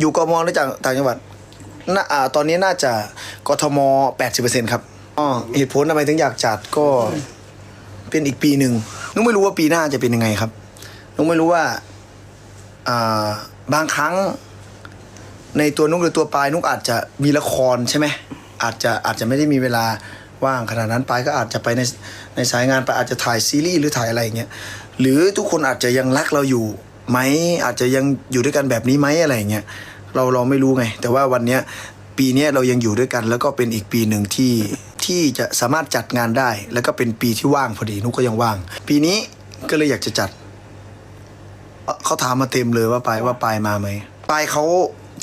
อยู่กมหรือจากต่างจังหวัดน่าอ่าตอนนี้น่าจะกทมแปดสิบเปอร์เซ็นต์ครับอ๋อเหตุผลทำไมถึงอยากจัดก็เป็นอีกปีหนึ่งนุกไม่รู้ว่าปีหน้าจะเป็นยังไงครับนุกไม่รู้ว่าอ่าบางครั้ง ในตัวนุกหรือตัวปลายนุกอาจจะมีละครใช่ไหมอาจจะอาจจะไม่ได้มีเวลาว่างขนาดนั้นปลายก็อาจจะไปในในสายงานไปอาจจะถ่ายซีรีส์หรือถ่ายอะไรอย่างเงี้ยหรือทุกคนอาจจะยังรักเราอยู่ ไหมอาจจะยังอยู่ด้วยกันแบบนี้ไหมอะไรอย่างเงี้ยเราเราไม่รู้ไง แต่ว่าวันเนี้ยปีเนี้ยเรายังอยู่ด้วยกัน แล้วก็เป็นอีกปีหนึ่งที่ที่จะสามารถจัดงานได้ แล้วก็เป็นปีที่ว่างพอดีนุกก็ยังว่าง ปีนี้ก็เลยอยากจะจัดเขาถามมาเต็มเลยว่าปายว่าปายมาไหมปายเขา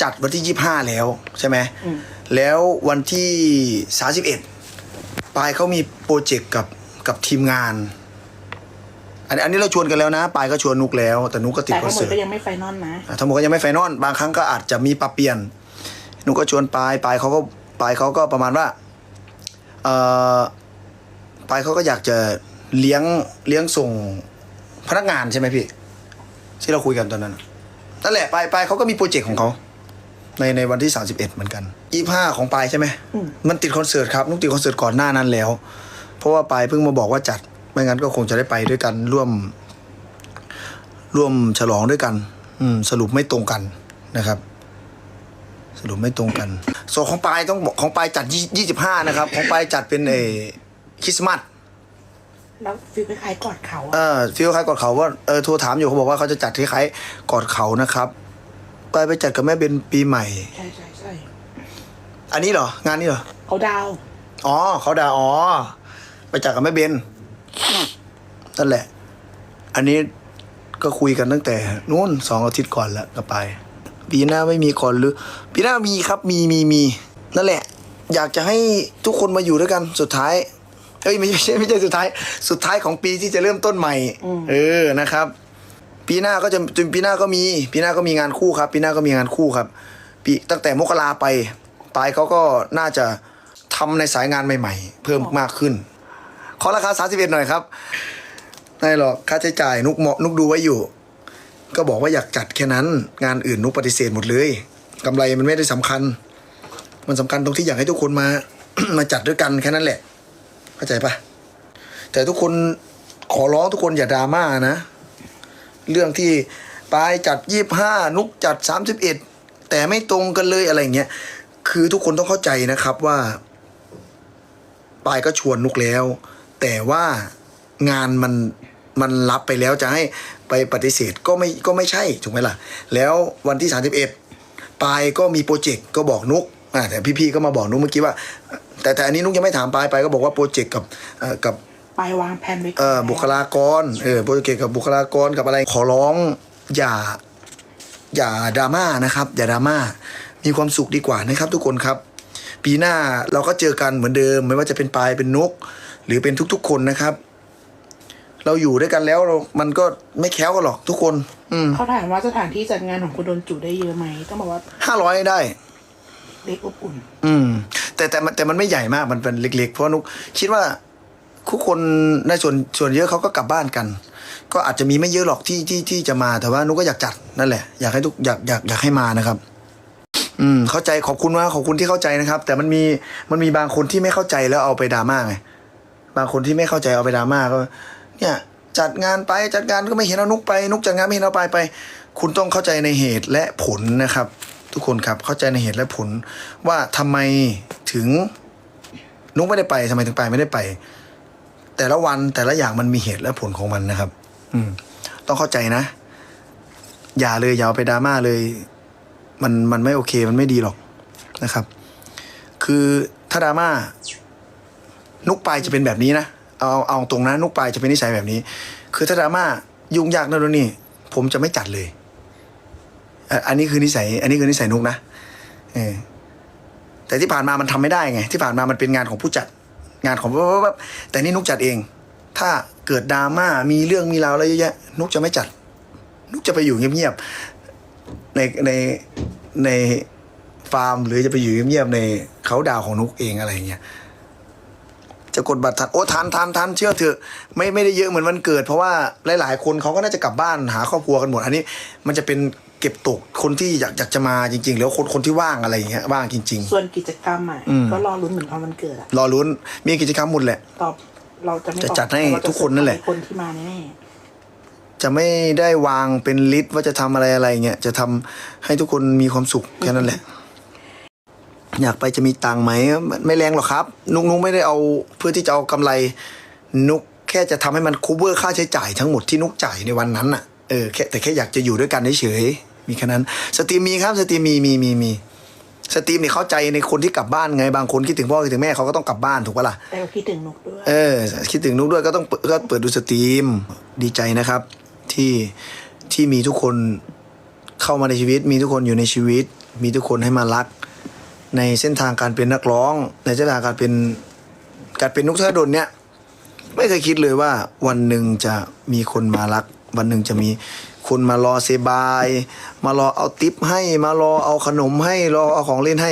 จัดวันที่ยี่ห้าแล้วใช่ไหมอืมแล้ววันที่สาสิบเอ็ดปายเขามีโปรเจกต์กับกับทีมงาน อันอันนี้เราชวนกันแล้วนะ ปายก็ชวนนุกแล้ว แต่นุกก็ติดแต่คอทั้นงหมดเสิร์ตก็ยังไม่ไฟนอลนะ อะทั้งหมดก็ยังไม่ไฟนอลบางครั้งก็อาจจะมีปรับเปลี่ยน นุกก็ชวนปายปายเขาก็ปายเขาก็ประมาณว่าเออปายเขาก็อยากจะเลี้ยงเลี้ยงส่งพนักงานใช่ไหมพี่ ที่เราคุยกันตอนนั้นน่ะนั่นแหละปายปายเขาก็มีโปรเจกต์ของเขาในในวันที่ 31 เหมือนกันยี่ห้าของปายใช่ไหมอืม มันติดคอนเสิร์ตครับนุกติดคอนเสิร์ตก่อนหน้านั้นแล้ว เพราะว่าปายเพิ่งมาบอกว่าจัด ไม่งั้นก็คงจะได้ไปด้วยกันร่วม ร่วมฉลองด้วยกัน อืม สรุปไม่ตรงกันนะครับ สรุปไม่ตรงกันส่วนของปายต้องบอกของปายจัดยี่สิบห้านะครับ ของปายจัดเป็นเออคริสต์มาสแล้วฟิลคล้ายๆกอดเขาเออะอฟิลคล้ายกอดเขาว่าเออโทรถามอยู่เขาบอกว่าเขาจะจัดคล้ายๆกอดเขานะครับไปไปจัดกับแม่เป็นปีใหม่ ใช่ใช่ใช่อันนี้เหรองานนี้เหรอเขาดาว อ๋อเขาด่าอ๋อ ไปจัดกับแม่เบน นั่นแหละ อันนี้ก็คุยกันตั้งแต่นู้นสองอาทิตย์ก่อนแล้วก็ไป ปีหน้าไม่มีคนหรือ ปีหน้ามีครับมีมีมี นั่นแหละ อยากจะให้ทุกคนมาอยู่ด้วยกันสุดท้าย เอ้ยไม่ใช่ไม่ใช่สุดท้าย สุดท้ายของปีที่จะเริ่มต้นใหม่ เออนะครับ ปีหน้าก็จะปีหน้าก็มี ปีหน้าก็มีงานคู่ครับ ปีหน้าก็มีงานคู่ครับ ปีตั้งแต่มกราไปปลายเขาก็น่าจะทำในสายงานใหม่ ๆ เพิ่มมากขึ้น ขอราคา 31 หน่อยครับไม่หรอกค่าใช้จ่ายนุกเหมาะนุกดูไว้อยู่ ก็บอกว่าอยากจัดแค่นั้น งานอื่นนุกปฏิเสธหมดเลยกำไรมันไม่ได้สำคัญ มันสำคัญตรงที่อยากให้ทุกคนมา มาจัดด้วยกันแค่นั้นแหละ เข้าใจปะแต่ทุกคนขอร้องทุกคนอย่าดราม่านะ เรื่องที่ปายจัดยี่ห้านุกจัดสามสิบเอ็ดแต่ไม่ตรงกันเลยอะไรเงี้ยคือทุกคนต้องเข้าใจนะครับว่าปายก็ชวนนุกแล้ว แต่ว่างานมันมันรับไปแล้วจะให้ไปปฏิเสธก็ไม่ก็ไม่ใช่ถูกไหมล่ะ แล้ววันที่สามสิบเอ็ดปายก็มีโปรเจกต์ก็บอกนุกอ่าแต่พี่ๆก็มาบอกนุกเมื่อกี้ว่า แต่แต่อันนี้นุกยังไม่ถามปายไปายก็บอกว่าโปรเจกต์กับเอ่อกับไปวางแผนไว้ก่นเอ่อบุคลากรเออโปรเจกต์กับบุคลากรกับอะไรขอร้องอย่าอย่าดราม่านะครับอย่าดราม่ามีความสุขดีกว่านะครับ ทุกคนครับ ปีหน้าเราก็เจอกันเหมือนเดิม ไม่ว่าจะเป็นปลายเป็นนก หรือเป็นทุกๆคนนะครับ เราอยู่ด้วยกันแล้วเรามันก็ไม่แค้วกันหรอกทุกคน อืมเขาถามว่าสถานที่จัดงานของคุณโดนจุได้เยอะไหมต้องบอกว่าห้าร้อยได้ เล็กอบอุ่น อืม แต่แต่มันแต่มันไม่ใหญ่มากมันเป็นเล็ก ๆ เพราะนุกคิดว่าทุกคนในส่วนส่วนเยอะเขาก็กลับบ้านกัน ก็อาจจะมีไม่เยอะหรอกที่ที่ที่จะมาแต่ว่านุกก็อยากจัดนั่นแหละอยากให้ทุกอยากอยากอยากให้มานะครับ อืม เข้าใจขอบคุณมากขอบคุณที่เข้าใจนะครับ แต่มันมีมันมีบางคนที่ไม่เข้าใจแล้วเอาไปดราม่าไง บางคนที่ไม่เข้าใจเอาไปดราม่าก็ เนี่ยจัดงานไปจัดงานก็ไม่เห็นเอานุกไป นุกจัดงานไม่เห็นเอาไปไป คุณต้องเข้าใจในเหตุและผลนะครับ ทุกคนครับเข้าใจในเหตุและผล ว่าทำไมถึงนุกไม่ได้ไปทำไมถึงไปไม่ได้ไป แต่ละวันแต่ละอย่างมันมีเหตุและผลของมันนะครับ อืม ต้องเข้าใจนะ อย่าเลยอย่าเอาไปดราม่าเลย มันมันไม่โอเคมันไม่ดีหรอกนะครับ คือถ้าดราม่า นุกปลายจะเป็นแบบนี้นะเอาเอาตรงนะนุกปลายจะเป็นนิสัยแบบนี้ คือถ้าดราม่ายุ่งยากนะดูนี่ ผมจะไม่จัดเลย อันนี้คือนิสัย อันนี้คือนิสัยนุกนะเออแต่ที่ผ่านมามันทำไม่ได้ไง ที่ผ่านมามันเป็นงานของผู้จัดงานของแต่นี่นุกจัดเอง ถ้าเกิดดราม่ามีเรื่องมีราวอะไรเยอะแยะนุกจะไม่จัด นุกจะไปอยู่เงียบๆในในในฟาร์มหรือจะไปอยู่เงียบๆในเขาดาวของนุกเองอะไรอย่างเงี้ย จะกดบัตรทันโอ้ทันทันทันเชื่อเถอะไม่ไม่ได้เยอะเหมือนวันเกิด เพราะว่าหลาย ๆ คนเขาก็น่าจะกลับบ้านหาครอบครัวกันหมด อันนี้ มันจะเป็นแเก็บตกคนที่อยากอยากจะมาจริงๆแล้วคนคนที่ว่างอะไรอย่างเงี้ยว่างจริง ส่วนกิจกรรมอะอืมก็รอลุ้นเหมือนตอนวันเกิดอะๆ รอลุ้นมีกิจกรรมหมดแหละ ตอบเราจะไม่จะตอบจัดให้เราจะทุกคนนั่นแหละเซอร์ไพรส์คนที่มาแน่จะไม่ได้วางเป็นลิสต์ว่าจะทำอะไรอะไรเงี้ยจะทำให้ทุกคนมีความสุขแค่นั้นแหละ อยากไปจะมีตังค์ไหมไม่ไม่แรงหรอกครับ นุกนุกไม่ได้เอาเพื่อที่จะเอากำไร นุกแค่จะทำให้มัน cover ค่าใช้จ่ายทั้งหมดที่นุกจ่ายในวันนั้นน่ะเออแค่แต่แค่อยากจะอยู่ด้วยกันเฉยๆมีแค่นั้นสตรีมมีครับสตรีมมีมีมีมีสตรีมเนี่ยเข้าใจในคนที่กลับบ้านไงบางคนคิดถึงพ่อคิดถึงแม่เขาก็ต้องกลับบ้านถูกปะล่ะๆแต่เราคิดถึงนกด้วยเออคิดถึงนุกด้วยก็ต้องเปิดก็เปิดดูสตรีมดีใจนะครับ ที่ที่มีทุกคนเข้ามาในชีวิต มีทุกคนอยู่ในชีวิต มีทุกคนให้มารัก ในเส้นทางการเป็นนักร้อง ในเส้นทางการเป็นการเป็นนุกธนดลเนี่ยไม่เคยคิดเลยว่าวันหนึ่งจะมีคนมารัก วันหนึ่งจะมีคนมารอเซบาย มารอเอาติปให้มารอเอาขนมให้รอเอาของเล่นให้